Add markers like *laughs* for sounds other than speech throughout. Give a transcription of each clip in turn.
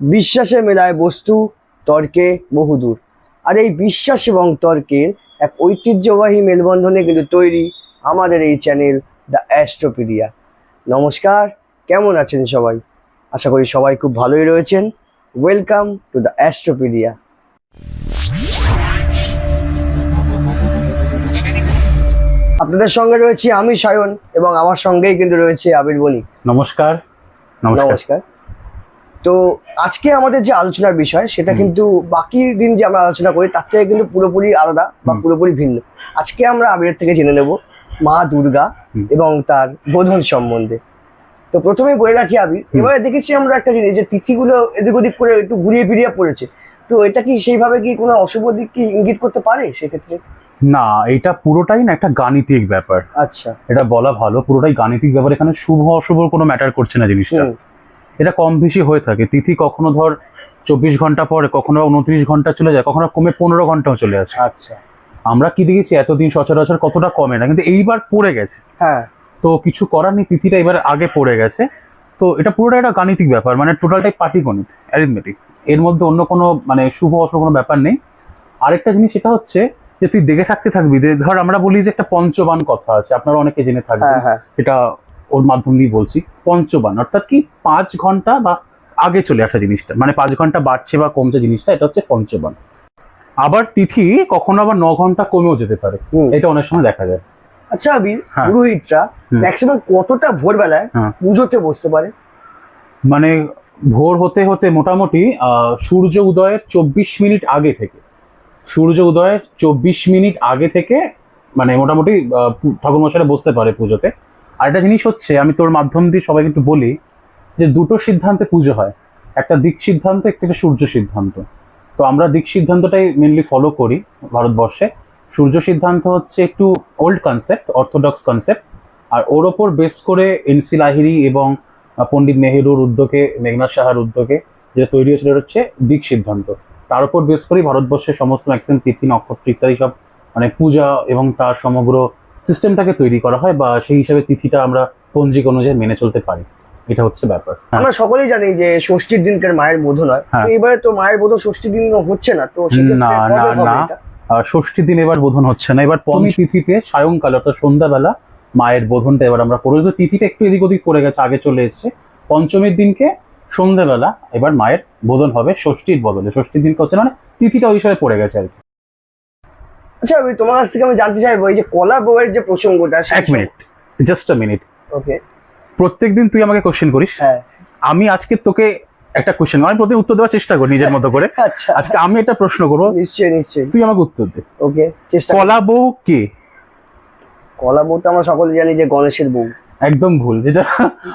বিশ্বাসে মেলায় বস্তু তর্কে বহুদূর। আর এই বিশ্বাস এবং তর্কের এক ঐতিহ্যবাহী মেলবন্ধনে কিন্তু তৈরি আমাদের এই চ্যানেল দ্য অ্যাস্ট্রোপিডিয়া। নমস্কার কেমন আছেন সবাই? আশা করি সবাই খুব ভালোই রয়েছেন। Welcome to the Astropedia. আপনাদের সঙ্গে রয়েছি আমি সায়ন এবং আমার সঙ্গেই কিন্তু রয়েছে আবির বণিক। নমস্কার নমস্কার। নমস্কার। তো আজকে আমাদের যে আলোচনার বিষয় সেটা কিন্তু বাকি দিন যে আমরা আলোচনা করি তার থেকে কিন্তু পুরোপুরি আলাদা বা পুরোপুরি ভিন্ন। আজকে আমরা আবিরের থেকে জেনে নেব মা দুর্গা এবং তার বোধন সম্বন্ধে। তো প্রথমেই বলে রাখি আবির। এবারে দেখেছি আমরা একটা জিনিস যে তিথিগুলো এদিক ওদিক করে একটু ঘুরিয়ে ফিরিয়ে পড়েছে। তো এটা কি সেইভাবে কি কোনো অশুভ দিক কি ইঙ্গিত করতে পারে সেক্ষেত্রে? না এটা পুরোটাই না একটা গাণিতিক ব্যাপার। আচ্ছা। এটা বলা ভালো পুরোটাই গাণিতিক ব্যাপার এখানে শুভ অশুভ কোনো ম্যাটার করছে না জিনিসটা। এটা কম বেশি হয়ে থাকে। তিথি কখনো ধর চব্বিশ ঘণ্টা পরে কখনো উনত্রিশ ঘণ্টা চলে যায় কখনো কমে পনেরো ঘন্টাও চলে আসে। আচ্ছা। আমরা কি দেখেছি এতদিন সচরাচর কতটা কমে না কিন্তু এইবার পড়ে গেছে। হ্যাঁ। তো কিছু করার নেই তিথিটা এবার আগে পড়ে গেছে। তো এটা পুরোটা একটা গাণিতিক ব্যাপার মানে টোটালটাই পাটিগণিত অ্যারিথমেটিক এর মধ্যে অন্য কোনো মানে শুভ অশুভ কোনো ব্যাপার নেই। আরেকটা জিনিস সেটা হচ্ছে যে তুই দেখে থাকতে থাকবি ধর আমরা বলি যে একটা পঞ্চবান কথা আছে আপনারা অনেকে জেনে থাকবেন। হ্যাঁ হ্যাঁ। এটা ওর মাধ্যম দিয়ে বলছি পঞ্চবান। অর্থাৎ কি পাঁচ ঘণ্টা বা আগে চলে আসা জিনিসটা। মানে পাঁচ ঘণ্টা বাড়ছে বা কমছে জিনিসটা এটা হচ্ছে পঞ্চবান। আবার তিথি কখনো আবার ন ঘণ্টা কমেও যেতে পারে। এটা অনেক সময় দেখা যায়। আচ্ছা আবির হ্যাঁ। পুরোহিতরা ম্যাক্সিমাম কতটা ভোরবেলায় হ্যাঁ। পুজোতে বসতে পারে? মানে ভোর হতে হতে মোটামুটি আহ, সূর্য উদয়ের চব্বিশ মিনিট আগে থেকে। সূর্য উদয়ের চব্বিশ মিনিট আগে থেকে মানে মোটামুটি আহ, পু- ঠাকুরমশাইরা বসতে পারে পুজোতে। আর একটা জিনিস হচ্ছে, আমি তোর মাধ্যম দিয়ে সবাইকে একটু বলি যে দুটো সিদ্ধান্তে পুজো হয়। একটা দিক সিদ্ধান্ত একটা সূর্য সিদ্ধান্ত। তো আমরা দিক সিদ্ধান্তটাই মেনলি ফলো করি ভারতবর্ষে। সূর্য সিদ্ধান্ত হচ্ছে একটু ওল্ড কনসেপ্ট অর্থোডক্স কনসেপ্ট আর ওর ওপর বেস করে এনসি লাহিরি এবং পণ্ডিত নেহেরুর উদ্যোগে মেঘনাথ সাহার উদ্যোগে যেটা তৈরি হয়েছিল হচ্ছে দিক সিদ্ধান্ত। তার উপর বেস করেই ভারতবর্ষের সমস্ত ম্যাক্সিমাম তিথি, নক্ষত্র ইত্যাদি সব মানে পূজা এবং তার সমগ্র সিস্টেমটাকে তৈরি করা হয় বা সেই হিসাবে তিথিটা আমরা পঞ্জিক অনুযায়ী মেনে চলতে পারি। এটা হচ্ছে ব্যাপার। আমরা সকলেই জানি যে ষষ্ঠীর দিনকার মায়ের বোধন হয় হ্যাঁ। তো এবারে তো মায়ের বোধন ষষ্ঠীর দিন হচ্ছে না তো না, না, না। ষষ্ঠীর দিন এবার বোধন হচ্ছে না। এবার পঞ্চমী তিথিতে সায়ংকাল অর্থাৎ সন্ধ্যাবেলা মায়ের বোধনটা এবার আমরা করে তিথিটা একটু এদিক ওদিক করে গেছে আগে চলে এসছে পঞ্চমীর দিনকে সন্ধ্যাবেলা এবার মায়ের বোধন হবে ষষ্ঠীর বদলে। ষষ্ঠীর দিনকে হচ্ছে না, মানে তিথিটা ওই হিসাবে পড়ে গেছে আর কি। আচ্ছা আমি তোমার কাছ থেকে আমি জানতে চাইব এই যে কলা বউয়ের যে প্রসঙ্গটা এক minute just a minute okay প্রত্যেকদিন তুই আমাকে কোশ্চেন করিস। হ্যাঁ। আমি আজকে তোকে একটা কোশ্চেন আমি প্রতি উত্তর দেওয়ার চেষ্টা করি নিজের মতো করে। *laughs* আচ্ছা। আজকে আমি একটা প্রশ্ন করব নিশ্চয়ই নিশ্চয়ই। তুই আমাকে উত্তর দে। ওকে চেষ্টা কলা বউ কে? কলা বউ তো আমরা সকলে জানি যে গণেশের বউ। একদম ভুল যেটা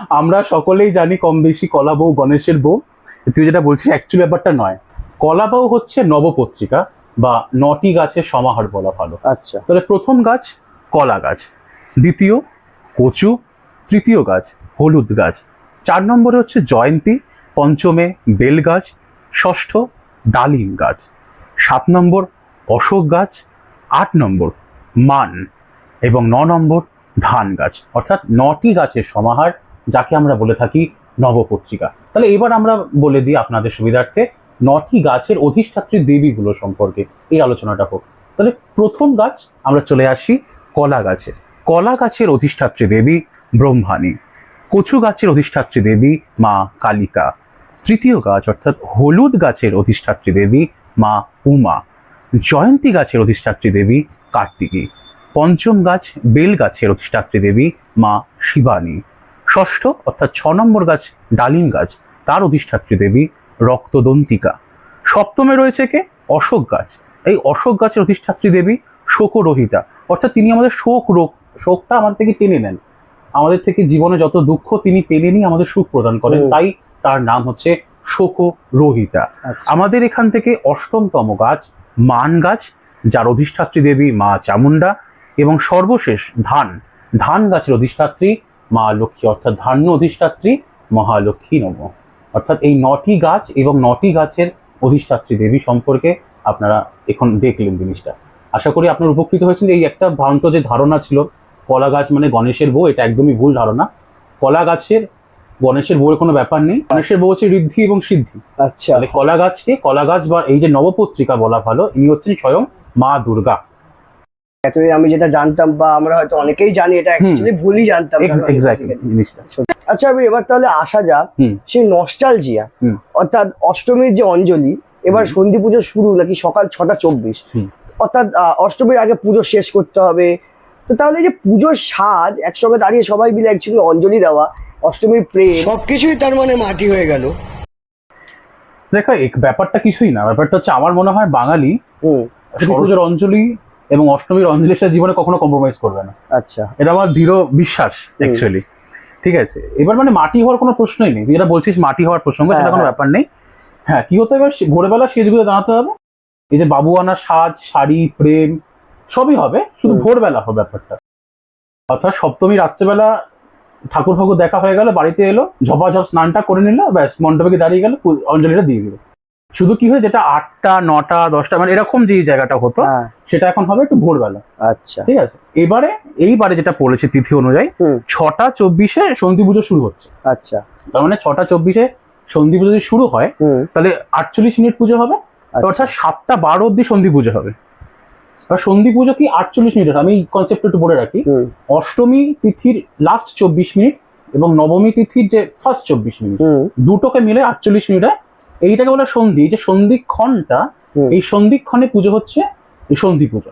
আমরা সকলেই জানি কম বেশি কলা বউ গণেশের বউ। তুই যেটা বলছিস অ্যাকচুয়ালি ব্যাপারটা নয়। কলা বউ হচ্ছে নবপত্রিকা। বা নটি গাছের সমাহার বলা ভালো। আচ্ছা। তাহলে প্রথম গাছ কলা গাছ দ্বিতীয় কচু তৃতীয় গাছ হলুদ গাছ চার নম্বরে হচ্ছে জয়ন্তী পঞ্চমে বেল গাছ ষষ্ঠ ডালিম গাছ সাত নম্বর অশোক গাছ আট নম্বর মান এবং ন নম্বর ধান গাছ। অর্থাৎ নটি গাছের সমাহার যাকে আমরা বলে থাকি নবপত্রিকা। তাহলে এবার আমরা বলে দিই আপনাদের সুবিধার্থে নটি গাছের অধিষ্ঠাত্রী দেবীগুলো সম্পর্কে এই আলোচনাটা হোক। তাহলে প্রথম গাছ, আমরা চলে আসি কলা গাছে। কলা গাছের অধিষ্ঠাত্রী দেবী ব্রহ্মাণী, কচু গাছের অধিষ্ঠাত্রী দেবী মা কালিকা, তৃতীয় গাছ অর্থাৎ হলুদ গাছের অধিষ্ঠাত্রী দেবী মা উমা, জয়ন্তী গাছের অধিষ্ঠাত্রী দেবী কার্তিকী, পঞ্চম গাছ বেল গাছের অধিষ্ঠাত্রী দেবী মা শিবানী, ষষ্ঠ অর্থাৎ ছ নম্বর গাছ ডালিম গাছ, তার অধিষ্ঠাত্রী দেবী রক্তদন্তিকা। সপ্তমে রয়েছে কে? অশোক গাছ। এই অশোক গাছের অধিষ্ঠাত্রী দেবী শোকরহিতা। অর্থাৎ তিনি আমাদের শোক রোগ শোকটা আমাদের থেকে টেনে নেন। আমাদের থেকে জীবনে যত দুঃখ তিনি টেনে নিয়ে আমাদের সুখ প্রদান করেন। তাই তার নাম হচ্ছে শোকরহিতা। আচ্ছা। আমাদের এখান থেকে অষ্টমতম গাছ মান গাছ যার অধিষ্ঠাত্রী দেবী মা চামুন্ডা এবং সর্বশেষ ধান। ধান গাছের অধিষ্ঠাত্রী মা লক্ষ্মী অর্থাৎ ধান্য অধিষ্ঠাত্রী মহালক্ষ্মী নম। অর্থাৎ এই নটি গাছ এবং নটি গাছের অধিষ্ঠাত্রী দেবী সম্পর্কে আপনারা এখন দেখলেন জিনিসটা। আশা করি আপনার উপকৃত হয়েছেন। এই একটা ভ্রান্ত যে ধারণা ছিল কলা গাছ মানে গণেশের বউ এটা একদমই ভুল ধারণা। কলা গাছের গণেশের বউয়ের কোনো ব্যাপার নেই। গণেশের বউ হচ্ছে ঋদ্ধি এবং সিদ্ধি। আচ্ছা। কলা গাছকে কলা গাছ বা এই যে নবপত্রিকা বলা ভালো ইনি হচ্ছেন স্বয়ং মা দুর্গা। এতদিন আমি যেটা জানতাম বা আমরা হয়তো অনেকেই জানি এটা অ্যাকচুয়ালি ভুলই জানতাম জিনিসটা। আচ্ছা আমি এবার তাহলে আসা যাক সেই নস্টালজিয়া। অর্থাৎ অষ্টমীর যে অঞ্জলি এবার সন্ধি পুজো শুরু নাকি সকাল ছটা চব্বিশ? অর্থাৎ অষ্টমীর আগে পুজো শেষ করতে হবে। তো তাহলে যে পুজোর সাজ একসঙ্গে দাঁড়িয়ে সবাই মিলে একসঙ্গে অঞ্জলি দেওয়া অষ্টমীর প্রেম সবকিছুই তার মানে মাটি হয়ে গেল। দেখো এক ব্যাপারটা কিছুই না। ব্যাপারটা হচ্ছে আমার মনে হয় বাঙালি হুম। সরোজের অঞ্জলি এবং অষ্টমীর অঞ্জলির সাথে জীবনে কখনো কম্প্রোমাইজ করবে না। আচ্ছা। এটা আমার দৃঢ় বিশ্বাস অ্যাকচুয়ালি ঠিক আছে? এবার মানে মাটি হওয়ার কোনো প্রশ্নই নেই। তুই যেটা বলছিস মাটি হওয়ার প্রসঙ্গ হ্যাঁ, সেটা কোনো হ্যাঁ। ব্যাপার নেই। হ্যাঁ কি হতে হবে সে- ভোরবেলা সেজগুলো দাঁড়াতে হবে। এই যে বাবু আনা সাজ শাড়ি প্রেম সবই হবে। শুধু ভোরবেলা হবে ব্যাপারটা। অর্থাৎ সপ্তমী রাত্রেবেলা ঠাকুর ফাকুর দেখা হয়ে গেল বাড়িতে এলো ঝপাঝপ স্নানটা করে নিল ব্যাস মণ্ডপে গিয়ে দাঁড়িয়ে গেল অঞ্জলিটা দিয়ে দিল। শুধু কি হয় যেটা আটটা নটা দশটা মানে এরকম যে জায়গাটা হতো হ্যাঁ। সেটা এখন হবে একটু ভোরবেলা। আচ্ছা। ঠিক আছে? এবারে এইবারে যেটা পড়েছে তিথি অনুযায়ী ছটা চব্বিশে সন্ধি পুজো শুরু হচ্ছে। আচ্ছা। তার মানে ছটা চব্বিশে সন্ধি পুজো যদি শুরু হয় তাহলে আটচল্লিশ মিনিট পুজো হবে আচ্ছা। অর্থাৎ সাতটা বারো অব্দি সন্ধি পুজো হবে। সন্ধি পুজো কি আটচল্লিশ মিনিট আমি এই কনসেপ্ট একটু বলে রাখি। অষ্টমী তিথির লাস্ট চব্বিশ মিনিট এবং নবমী তিথির যে ফার্স্ট চব্বিশ মিনিট দুটোকে মিলে আটচল্লিশ মিনিটে এইটাকে বলে সন্ধি এই যে সন্ধিক্ষণটা এই সন্ধিক্ষণে পুজো হচ্ছে এই সন্ধি পুজো।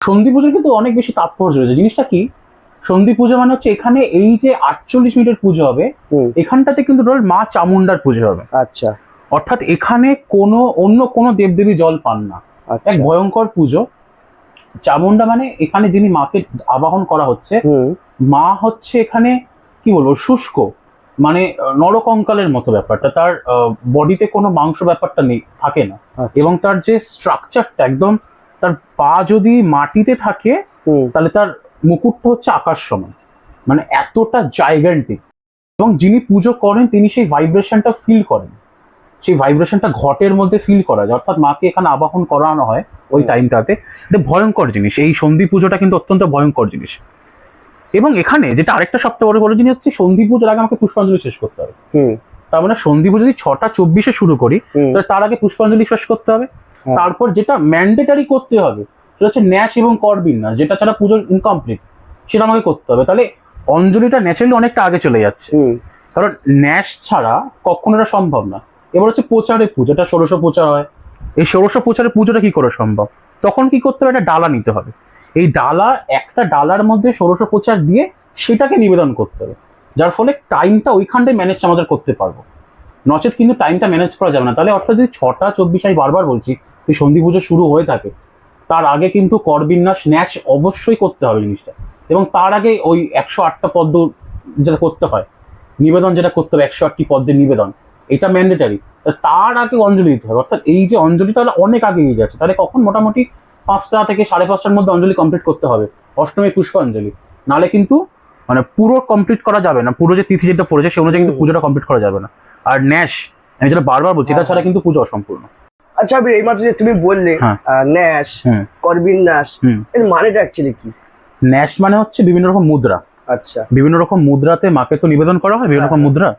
সন্ধি পুজোর কিন্তু অনেক বেশি তাৎপর্য রয়েছে। জিনিসটা কি? সন্ধি পুজো মানে হচ্ছে এখানে এই যে আটচল্লিশ মিনিটের পুজো হবে এখানটাতে কিন্তু ধর মা চামুন্ডার পুজো হবে। আচ্ছা। অর্থাৎ এখানে কোনো অন্য কোনো দেবদেবী জল পান না। এক আচ্ছা ভয়ঙ্কর পুজো। চামুন্ডা মানে এখানে যিনি মাকে আবাহন করা হচ্ছে মা হচ্ছে এখানে কি বলব শুষ্ক। মানে নরকঙ্কালের মতো ব্যাপারটা। তার বডিতে কোনো মাংস ব্যাপারটা নেই থাকে না। আচ্ছা। এবং তার যে স্ট্রাকচারটা একদম তার পা যদি মাটিতে থাকে তাহলে তার মুকুটটা হচ্ছে আকাশ সমান। মানে এতটা জায়গান্টিক এবং যিনি পুজো করেন তিনি সেই ভাইব্রেশনটা ফিল করেন। সেই ভাইব্রেশনটা ঘটের মধ্যে ফিল করা যায়। অর্থাৎ মাকে এখানে আবাহন করানো হয় ওই টাইমটাতে এটা ভয়ঙ্কর জিনিস। এই সন্ধি পুজোটা কিন্তু অত্যন্ত ভয়ঙ্কর জিনিস। এবং এখানে যেটা আরেকটা সবথেকে বড় বড় জিনিস হচ্ছে সন্ধি পুজোর আগে আমাকে পুষ্পাঞ্জলি শেষ করতে হবে। তার মানে সন্ধি পুজো যদি ছটা চব্বিশে শুরু করি তাহলে তার আগে পুষ্পাঞ্জলি শেষ করতে হবে। হ্যাঁ। তারপর যেটা ম্যান্ডেটারি করতে হবে সেটা হচ্ছে ন্যাস এবং কর বিন্যাস যেটা ছাড়া পুজো ইনকমপ্লিট সেটা আমাকে করতে হবে। তাহলে অঞ্জলিটা ন্যাচারালি অনেকটা আগে চলে যাচ্ছে। কারণ ন্যাশ ছাড়া কখনো এটা সম্ভব না। এবার হচ্ছে প্রচারের পুজো এটা ষোড়শ প্রচার হয়। এই ষোড়শ প্রচারের পুজোটা কি করে সম্ভব? তখন কি করতে হবে? একটা ডালা নিতে হবে। এই ডালা একটা ডালার মধ্যে ষোড়শ প্রচার দিয়ে সেটাকে নিবেদন করতে হবে। যার ফলে টাইমটা ওইখানটায় ম্যানেজ আমাদের করতে পারব। নচেত কিন্তু টাইমটা ম্যানেজ করা যাবে না। তাহলে অর্থাৎ যদি ছটা চব্বিশ আমি বারবার বলছি, এই সন্ধি পুজো শুরু হয়ে থাকে, তার আগে কিন্তু করবিন্যাস ন্যাস অবশ্যই করতে হবে জিনিসটা। এবং তার আগে ওই একশো আটটা পদ্ম যেটা করতে হয়, নিবেদন যেটা করতে হবে, একশো আটটি পদ্মের নিবেদন, এটা ম্যান্ডেটারি তার আগে অঞ্জলি দিতে হবে। অর্থাৎ এই যে অঞ্জলি, তাহলে অনেক আগে এগিয়ে যাচ্ছে। তাহলে কখন মোটামুটি পাঁচটা থেকে সাড়ে পাঁচটার মধ্যে অঞ্জলি কমপ্লিট করতে হবে। অষ্টমী পুষ্পাঞ্জলি নালে কিন্তু মানে পুরো কমপ্লিট করা যাবে না। পুরো যে তিথি যেটা পড়েছে সে অনুযায়ী কিন্তু পুজোটা কমপ্লিট করা যাবে না। আর ন্যাশ আমি যেটা বারবার বলছি এটা হ্যাঁ, ছাড়া কিন্তু পুজো অসম্পূর্ণ। আচ্ছা আবির এইমাত্র যে তুমি বললে হ্যাঁ। হুম। করবিন্যাস হুম। এর মানেটা অ্যাকচুয়ালি কি? ন্যাশ মানে হচ্ছে বিভিন্ন রকম মুদ্রা। আচ্ছা। বিভিন্ন রকম মুদ্রাতে মাকে তো নিবেদন করা হয় বিভিন্ন রকম হ্যাঁ। মুদ্রা।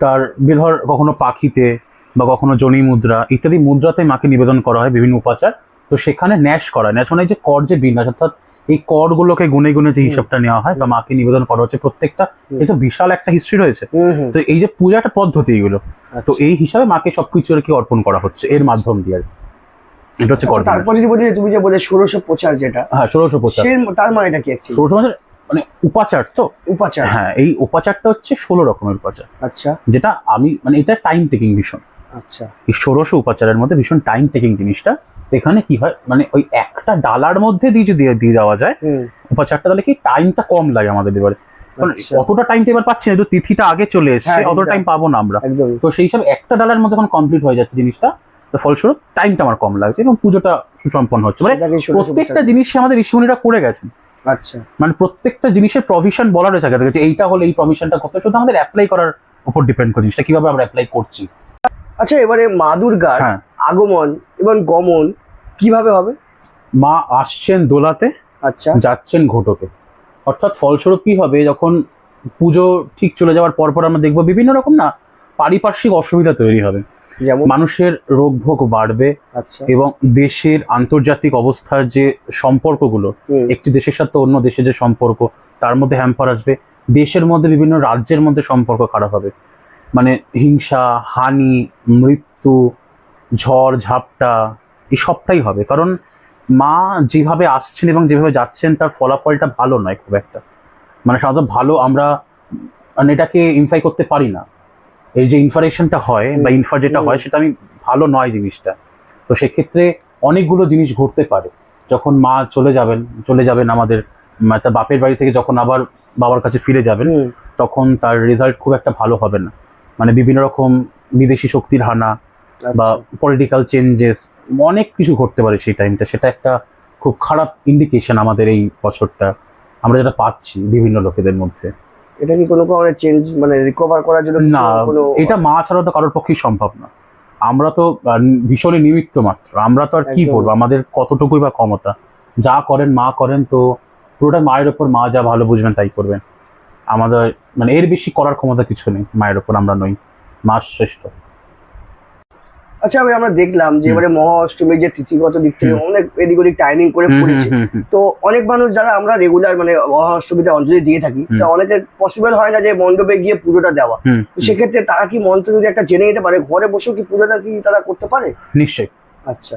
তার বিধর কখনো পাখিতে বা কখনো জনি মুদ্রা ইত্যাদি মুদ্রাতে মাকে নিবেদন করা হয় বিভিন্ন উপাচার। তো সেখানে ন্যাস করা ন্যাস মানে যে কর যে বিন্যাস অর্থাৎ এই করগুলোকে গুনে গুনে যে হিসাবটা নেওয়া হয় বা মাকে নিবেদন করা হচ্ছে প্রত্যেকটা এই তো বিশাল একটা হিস্ট্রি রয়েছে। তো এই যে পূজাটা পদ্ধতি এগুলো তো আচ্ছা। এই হিসাবে মাকে সবকিছু আর কি অর্পণ করা হচ্ছে এর মাধ্যম দিয়ে আর কি। এটা হচ্ছে আচ্ছা, কর তারপর যদি বলি তুমি যে বলে ষোড়শ প্রচার যেটা হ্যাঁ ষোড়শ প্রচার। তার মানেটা কি অ্যাকচুয়ালি ষোড়শ মানে মানে উপাচার তো? উপাচার। হ্যাঁ এই উপাচারটা হচ্ছে ষোলো রকমের উপাচার। আচ্ছা। যেটা আমি মানে এটা টাইম টেকিং ভীষণ। আচ্ছা। এই ষোড়শ উপাচারের মধ্যে ভীষণ টাইম টেকিং জিনিসটা। এখানে কি হয়? মানে ওই একটা ডালার মধ্যে দিয়ে যদি দিয়ে দেওয়া যায় উপাচারটা তাহলে কি টাইমটা কম লাগে আমাদের এবারে? আচ্ছা। অতটা টাইম তো এবার পাচ্ছি না তিথিটা আগে চলে এসছে হ্যাঁ, একদম। টাইম পাবো না আমরা। তো সেই হিসাবে একটা ডালার মধ্যে যখন কমপ্লিট হয়ে যাচ্ছে জিনিসটা। তো ফলস্বরূপ টাইমটা আমার কম লাগছে এবং পুজোটা সুসম্পন্ন হচ্ছে। মানে প্রত্যেকটা জিনিস আমাদের ঋষিমুনিরা করে গেছেন। আচ্ছা। মানে প্রত্যেকটা জিনিসের প্রভিশন বলা রয়েছে আগে থেকে যে এইটা হলে এই প্রভিশনটা কত শুধু আমাদের অ্যাপ্লাই করার উপর ডিপেন্ড করে জিনিসটা কীভাবে আমরা অ্যাপ্লাই করছি। আচ্ছা এবারে মা দুর্গার হ্যাঁ। আগমন এবং গমন কীভাবে হবে? মা আসছেন দোলাতে আচ্ছা। যাচ্ছেন ঘটকে অর্থাৎ ফলস্বরূপ কি হবে? যখন পুজো ঠিক চলে যাওয়ার পর পর আমরা দেখব বিভিন্ন রকম না পারিপার্শ্বিক অসুবিধা তৈরি হবে। যেমন? মানুষের রোগ ভোগ বাড়বে আচ্ছা। এবং দেশের আন্তর্জাতিক অবস্থার যে সম্পর্কগুলো একটি দেশের সাথে অন্য দেশের যে সম্পর্ক তার মধ্যে হ্যাম্পার আসবে। দেশের মধ্যে বিভিন্ন রাজ্যের মধ্যে সম্পর্ক খারাপ হবে। মানে হিংসা হানি মৃত্যু ঝড় ঝাপটা এই সবটাই হবে। কারণ মা যেভাবে আসছেন এবং যেভাবে যাচ্ছেন তার ফলাফলটা ভালো নয় খুব একটা। মানে সাধারণত ভালো আমরা মানে এটাকে ইনফাই করতে পারি না। এই যে ইনফারেশনটা হয় বা ইনফার যেটা হয় সেটা আমি ভালো নয় জিনিসটা। তো সেক্ষেত্রে অনেকগুলো জিনিস ঘটতে পারে। যখন মা চলে যাবেন চলে যাবেন আমাদের তার বাপের বাড়ি থেকে যখন আবার বাবার কাছে ফিরে যাবেন তখন তার রেজাল্ট খুব একটা ভালো হবে না। মানে বিভিন্ন রকম বিদেশি শক্তির হানা বা আচ্ছা। পলিটিক্যাল চেঞ্জেস অনেক কিছু ঘটতে পারে সেই টাইমটা সেটা একটা খুব খারাপ ইন্ডিকেশন আমাদের এই বছরটা। আমরা যেটা পাচ্ছি বিভিন্ন লোকেদের মধ্যে। এটা কি কোনো কারণে চেঞ্জ মানে রিকভার করার জন্য না এটা মা ছাড়া তো কারোর পক্ষেই সম্ভব না। আমরা তো ভীষণই নিমিত্ত মাত্র। আমরা তো আর কি বলব? আমাদের কতটুকুই বা ক্ষমতা? যা করেন মা করেন তো পুরোটা মায়ের ওপর মা যা ভালো বুঝবেন তাই করবেন। আমাদের মানে এর বেশি করার ক্ষমতা কিছু নেই মায়ের ওপর আমরা নই মা শ্রেষ্ঠ। আচ্ছা আমি আমরা দেখলাম যে এবারে মহা অষ্টমীর যে তিথিগত দিক থেকে অনেক এদিক ওদিক টাইমিং করে পড়েছে। তো অনেক মানুষ যারা আমরা রেগুলার মানে মহা অষ্টমীতে অঞ্জলি দিয়ে থাকি। তো অনেকের পসিবল হয় না যে মণ্ডপে গিয়ে পুজোটা দেওয়া। তো সেক্ষেত্রে তারা কি মন্ত্র যদি একটা জেনে নিতে পারে ঘরে বসেও কি পুজোটা কি তারা করতে পারে? নিশ্চয়ই। আচ্ছা।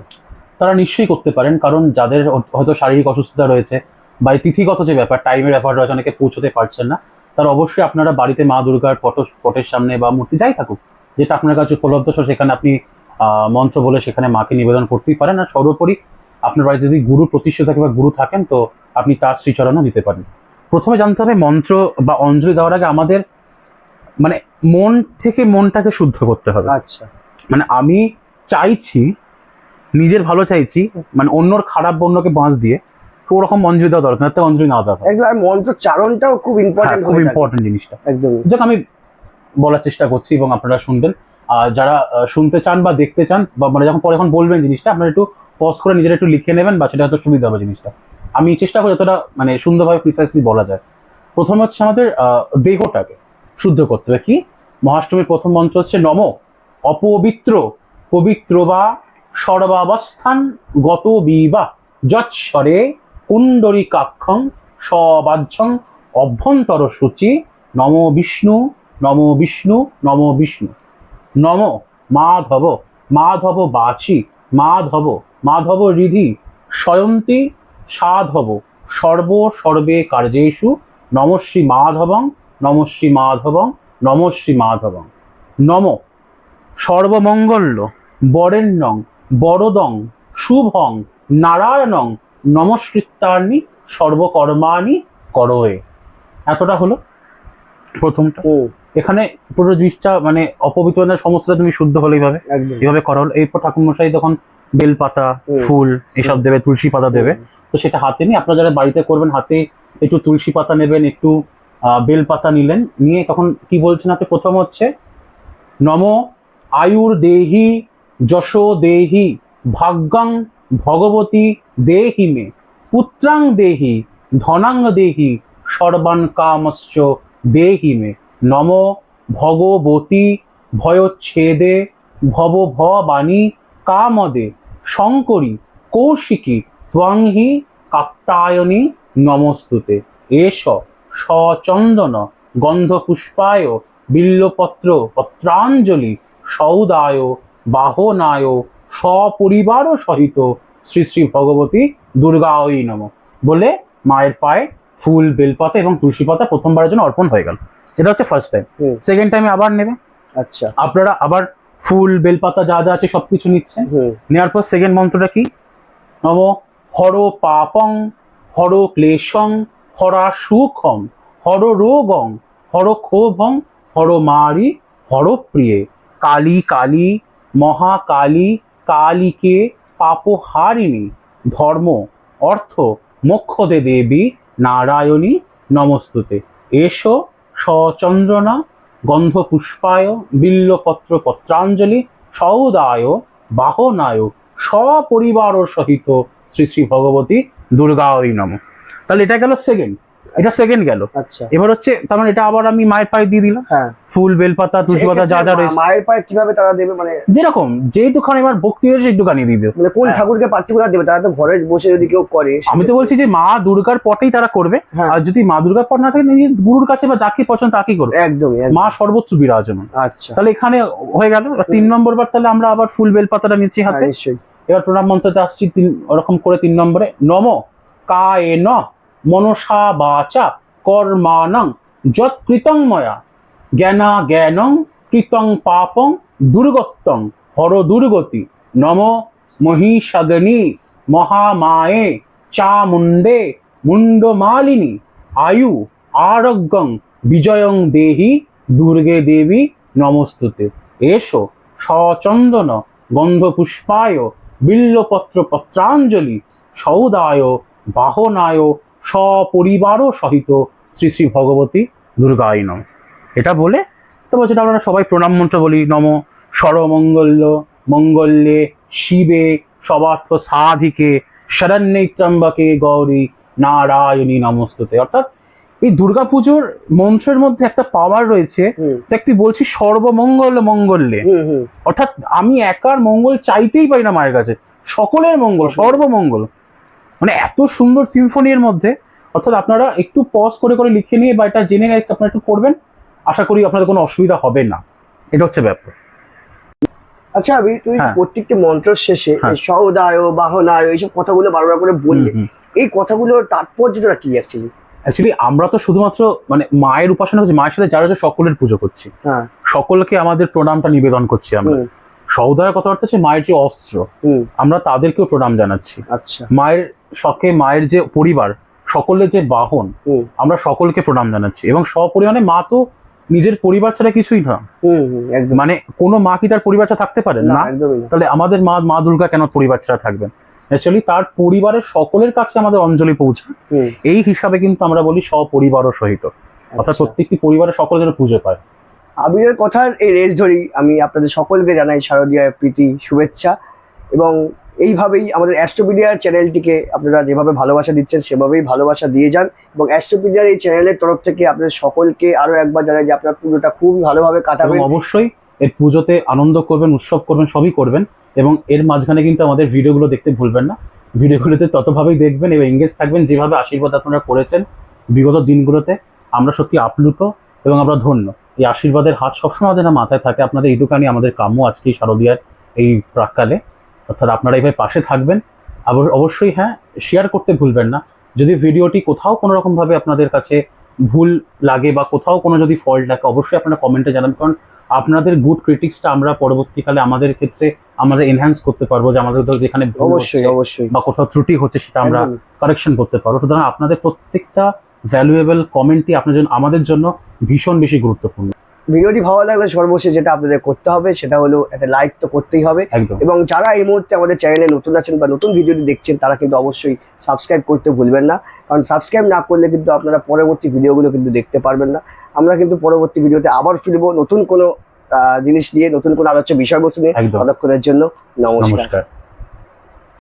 তারা নিশ্চয়ই করতে পারেন কারণ যাদের হয়তো শারীরিক অসুস্থতা রয়েছে বা তিথিগত যে ব্যাপার টাইমের ব্যাপার রয়েছে অনেকে পৌঁছতে পারছেন না তারা অবশ্যই আপনারা বাড়িতে মা দুর্গার পট পটের সামনে বা মূর্তি যাই থাকুক যেটা আপনার কাছে উপলব্ধ সেখানে আপনি মন্ত্র বলে সেখানে মাকে নিবেদন করতেই পারেন। আর সর্বোপরি আপনার বাড়িতে যদি গুরু প্রতিষ্ঠিত থাকে বা গুরু থাকেন তো আপনি তার শ্রীচরণও দিতে পারেন। প্রথমে জানতে হবে মন্ত্র বা অঞ্জলি দেওয়ার আগে আমাদের মানে মন থেকে মনটাকে শুদ্ধ করতে হবে। আচ্ছা। মানে আমি চাইছি নিজের ভালো চাইছি মানে অন্যর খারাপ বন্যকে বাঁচ দিয়ে ওরকম অঞ্জলি দেওয়া দরকার তাতে অঞ্জলি না দেওয়া একদম আর মন্ত্র চারণটাও খুব ইম্পর্টেন্ট খুব ইম্পর্টেন্ট জিনিসটা। একদম। যাক আমি বলার চেষ্টা করছি এবং আপনারা শুনবেন। আর যারা শুনতে চান বা দেখতে চান বা মানে যখন পরে যখন বলবেন জিনিসটা আপনারা একটু পজ করে নিজেরা একটু লিখে নেবেন বা সেটা হয়তো সুবিধা হবে জিনিসটা। আমি চেষ্টা করি যতটা মানে সুন্দরভাবে প্রিসাইসলি বলা যায়। প্রথম হচ্ছে আমাদের আহ, দেহটাকে শুদ্ধ করতে হবে। কি? মহাষ্টমীর প্রথম মন্ত্র হচ্ছে নম। অপবিত্র পবিত্র বা সর্বাবস্থান গত বিবা যৎস্বরে কুণ্ডরী কাক্ষং সবাহ্যং অভ্যন্তর সূচি নম বিষ্ণু নম বিষ্ণু নম বিষ্ণু। নম, মাধব মাধব বাচি, মাধব মাধব হৃধি স্বয়ন্তি, সাধব, সর্ব সর্বে কার্যেষু নমশ্রী মাধবং নমশ্রী মাধবং নমশ্রী মাধবং। নম, সর্বমঙ্গল্য, বরেণ্যং, বরদং, শুভং, নারায়ণং নমস্কৃত্যানি সর্বকর্মাণি করয়ে। এতটা হলো প্রথমটা। হুম এখানে পুরো জিনিসটা মানে অপবিত্র না, সমস্তটা তুমি শুদ্ধ হলেই ভাবে একদম এভাবে করা হলো। এরপর ঠাকুরমশাই তখন বেলপাতা হুম। ফুল এসব দেবে তুলসী পাতা দেবে তো সেটা হাতে নিয়ে আপনারা যারা বাড়িতে করবেন হাতে একটু তুলসী পাতা নেবেন একটু বেল পাতা নিলেন নিয়ে তখন কি বলছেন আপনি? প্রথম হচ্ছে নম আয়ুর দেহি যশো দেহি ভাগ্যাং ভগবতী দেহি মে, পুত্রাং দেহি, ধনাং দেহি সর্বান কামশ্চ দেহি মে। নম ভগবতী ভয়চ্ছেদে ভব ভবানী কামদে, শঙ্করী কৌশিকী ত্বংহি কাত্তায়নী নমস্তুতে। এস সচন্দন গন্ধপুষ্পায়, বিল্লপত্র পত্রাঞ্জলি সৌদায়, বাহনায় সপরিবার সহিত শ্রী শ্রী ভগবতী দুর্গাই নম। বলে মায়ের পায়ে ফুল বেলপাতা এবং তুলসী পাতা প্রথমবারের জন্য অর্পণ হয়ে গেল। এটা হচ্ছে ফার্স্ট টাইম সেকেন্ড টাইমে আবার নেবে। আচ্ছা। আপনারা আবার ফুল বেলপাতা যা যা আছে সবকিছু নিচ্ছেন। নেওয়ার পর সেকেন্ড মন্ত্রটা কি? নম। হর পাপং হর ক্লেশং হরা সুখং হর রোগং হর ক্ষোভং হর মারি হর প্রিয়ে। কালী কালী মহাকালী কালীকে পাপহারিণী ধর্ম অর্থ মোক্ষদে দেবী নারায়ণী নমস্তুতে। এসো সচন্দ্রনা গন্ধপুষ্পায় বিল্লপত্র পত্রাঞ্জলি সৌদায় বাহনায় সপরিবার সহিত শ্রী শ্রী ভগবতী দুর্গা ওই নম। তাহলে এটা গেল সেকেন্ড এটা সেকেন্ড গেল। আচ্ছা। এবার হচ্ছে তার মানে এটা আবার আমি মায়ের পায়ে দিয়ে দিলাম। হ্যাঁ। ফুল বেলপাতা তুলসী পাতা যা যা রয়েছে। মায়ের পায়ে কীভাবে তারা দেবে? মানে যেরকম যেটুখানি আমার ভক্তি রয়েছে একটুখানি দিয়ে দেবো মানে কোন হ্যাঁ। ঠাকুরকে পার্টিকুলার দেবে? তারা তো ঘরে বসে যদি কেউ করে আমি তো বলছি যে মা দুর্গার পটেই তারা করবে। হ্যাঁ। আর যদি মা দুর্গার পট না থাকে গুরুর কাছে বা যাকে পছন্দ তাকেই করবে। একদমই একদম। মা সর্বোচ্চ বিরাজমান। আচ্ছা। তাহলে এখানে হয়ে গেল। তিন নম্বর বার তাহলে আমরা আবার ফুল বেলপাতাটা নিচ্ছি হ্যাঁ, হাতে। এবার প্রণাম মন্ত্রতে আসছি তিন ওরকম করে তিন নম্বরে। নম কায়ে ন মনসা বাচা কর্মানং যৎ কৃতং ময়া। জ্ঞানা জ্ঞানং কৃতং পাপং দুর্গত্যং হর দুর্গতি। নম মহিষাগনি মহামায়ে চামুণ্ডে মুন্ডমালিনী আয়ু আরোগ্যং বিজয়ং দেহি দুর্গে দেবী নমস্তুতে। এসো সচন্দন গন্ধপুষ্পায় বিল্লপত্র পত্রাঞ্জলি সৌদায় বাহনায় সপরিবার সহিত শ্রী শ্রী ভগবতী দুর্গায় নম। এটা বলে তারপর যেটা আমরা সবাই প্রণাম মন্ত্র বলি। নম সরমঙ্গল্য মঙ্গল্যে শিবে সবার্থ সাধিকে শরণ্যে ত্রম্বকে গৌরী নারায়ণী নমস্তুতে। অর্থাৎ এই দুর্গাপুজোর মন্ত্রের মধ্যে একটা পাওয়ার রয়েছে। দেখ তুই বলছিস সর্বমঙ্গল মঙ্গল্যে। অর্থাৎ আমি একার মঙ্গল চাইতেই পারি না মায়ের কাছে। সকলের মঙ্গল সর্বমঙ্গল। মানে এত সুন্দর সিম্ফনির মধ্যে অর্থাৎ আপনারা একটু পজ করে করে লিখে নিয়ে বা এটা জেনে আপনারা একটু করবেন আশা করি আপনাদের কোনো অসুবিধা হবে না। এটা হচ্ছে ব্যাপার। আচ্ছা আমি তুমি হ্যাঁ। প্রত্যেকটি মন্ত্র শেষে হ্যাঁ। সহদায় বাহনায় এইসব কথাগুলো বারবার করে বললে। এই কথাগুলোর তাৎপর্যটা কি অ্যাকচুয়ালি অ্যাকচুয়ালি আমরা তো শুধুমাত্র মানে মায়ের উপাসনা করছি মায়ের সাথে যারা আছে সকলের পুজো করছি। হ্যাঁ। সকলকে আমাদের প্রণামটা নিবেদন করছি আমরা। সৌদায়ের কথা হচ্ছে মায়ের যে অস্ত্র আমরা তাদেরকেও প্রণাম জানাচ্ছি। আচ্ছা। মায়ের শখে মায়ের যে পরিবার সকলের যে বাহন আমরা সকলকে প্রণাম জানাচ্ছি। এবং সপরিমাণে মা তো নিজের পরিবার ছাড়া কিছুই না। মানে কোনো মা কি তার পরিবার ছাড়া থাকতে পারে? না তাহলে আমাদের মা মা দুর্গা কেন পরিবার ছাড়া থাকবেন? অ্যাকচুয়ালি তার পরিবারের সকলের কাছে আমাদের অঞ্জলি পৌঁছায় এই হিসাবে কিন্তু আমরা বলি সপরিবার ও সহিত অর্থাৎ আচ্ছা। প্রত্যেকটি পরিবারের সকলে যেন পুজো পায়। আবিরের কথার এই রেস ধরেই আমি আপনাদের সকলকে জানাই শারদীয়ার প্রীতি শুভেচ্ছা এবং এইভাবেই আমাদের অ্যাস্ট্রোপিডিয়ার চ্যানেলটিকে আপনারা যেভাবে ভালোবাসা দিচ্ছেন, সেভাবেই ভালোবাসা দিয়ে যান এবং অ্যাস্ট্রোপিডিয়ার এই চ্যানেলের তরফ থেকে আপনাদের সকলকে আরও একবার জানাই যে আপনার পুজোটা খুবই ভালোভাবে কাটাবেন। অবশ্যই এর পুজোতে আনন্দ করবেন, উৎসব করবেন, সবই করবেন এবং এর মাঝখানে কিন্তু আমাদের ভিডিওগুলো দেখতে ভুলবেন না। ভিডিওগুলোতে ততভাবেই দেখবেন এবং এঙ্গেজ থাকবেন, যেভাবে আশীর্বাদ আপনারা করেছেন বিগত দিনগুলোতে, আমরা সত্যি আপ্লুত এবং আমরা ধন্য। এই আশীর্বাদের হাত সবসময় আমাদের মাথায় থাকে, আপনাদের এইটুকানি আমাদের কাম্য আজকে শারদীয়ার এই প্রাককালে। অর্থাৎ আপনারা এইভাবে পাশে থাকবেন। আবার অবশ্যই হ্যাঁ শেয়ার করতে ভুলবেন না। যদি ভিডিওটি কোথাও কোনো রকমভাবে আপনাদের কাছে ভুল লাগে বা কোথাও কোনো যদি ফল্ট লাগে অবশ্যই আপনারা কমেন্টে জানান। কারণ আপনাদের গুড ক্রিটিক্সটা আমরা পরবর্তীকালে আমাদের ক্ষেত্রে আমরা এনহ্যান্স করতে পারব যে আমাদের যেখানে অবশ্যই অবশ্যই। বা কোথাও ত্রুটি হচ্ছে সেটা আমরা কারেকশন করতে পারব। সুতরাং আপনাদের প্রত্যেকটা ভ্যালুয়েবল কমেন্টই আপনার জন্য আমাদের জন্য ভীষণ বেশি গুরুত্বপূর্ণ। ভিডিওটি ভালো লাগলে সর্বশেষ যেটা আপনাদের করতে হবে সেটা হলো একটা লাইক তো করতেই হবে। এবং যারা এই মুহূর্তে আমাদের চ্যানেলে নতুন আছেন বা নতুন ভিডিওটি দেখছেন তারা কিন্তু অবশ্যই সাবস্ক্রাইব করতে ভুলবেন না। কারণ সাবস্ক্রাইব না করলে কিন্তু আপনারা পরবর্তী ভিডিওগুলো কিন্তু দেখতে পারবেন না। আমরা কিন্তু পরবর্তী ভিডিওতে আবার ফিরবো নতুন কোনো আহ, জিনিস নিয়ে নতুন কোনো আলোচ্য বিষয়বস্তু নিয়ে। ততক্ষণের জন্য নমস্কার।